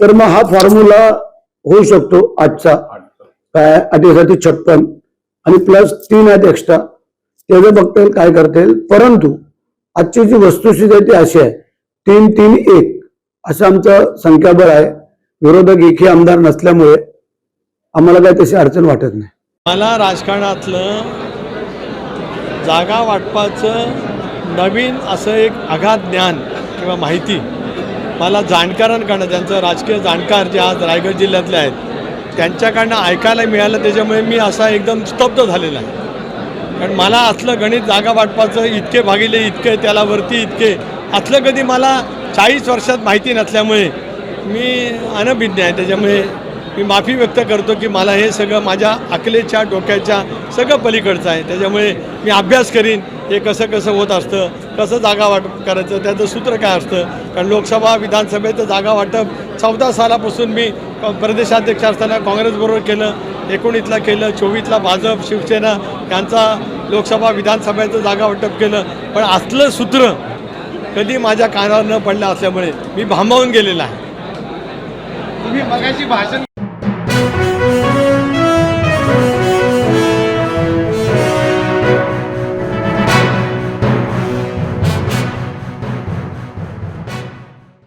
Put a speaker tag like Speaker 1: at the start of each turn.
Speaker 1: तर मग हा फॉर्म्युला होऊ शकतो आजचा. काय? अटीसाठी छप्पन आणि प्लस तीन आहेत एक्स्ट्रा त्याचं बघता येईल काय करता येईल. परंतु आजची जी वस्तुस्थिती आहे ती अशी आहे. तीन तीन एक असं आमचं संख्याबळ आहे. विरोधक एकही आमदार नसल्यामुळे आम्हाला काही तशी अडचण वाटत नाही.
Speaker 2: मला राजकारणातलं जागा वाटपाचं नवीन असं एक आघात ज्ञान किंवा माहिती मला जाणकारांकडनं ज्यांचं राजकीय जाणकार जे आज रायगड जिल्ह्यातले आहेत त्यांच्याकडनं ऐकायला मिळालं त्याच्यामुळे मी असा एकदम स्तब्ध झालेला आहे. कारण मला असलं गणित जागा वाटपाचं इतके भागिले इतके त्याला वरती इतके असलं कधी मला चाळीस वर्षात माहिती नसल्यामुळे मी अनभिज्ञ आहे. त्याच्यामुळे मी माफी व्यक्त करतो की मला हे सगळं माझ्या अकलेच्या डोक्याच्या सगळं पलीकडचं आहे. त्याच्यामुळे मी अभ्यास करीन हे कसं कसं होत असतं कसं जागा वाटप करायचं त्याचं सूत्र काय असतं कारण लोकसभा विधानसभेचं जागा वाटप चौदा सालापासून मी प्रदेशाध्यक्ष असताना काँग्रेसबरोबर केलं एकोणीसला केलं चोवीसला भाजप शिवसेना यांचा लोकसभा विधानसभेचं जागा वाटप केलं. पण असलं सूत्र कधी माझ्या कानावर न पडलं असल्यामुळे मी भांबावून गेलेला आहे.
Speaker 3: तुम्ही मगाशी भाषण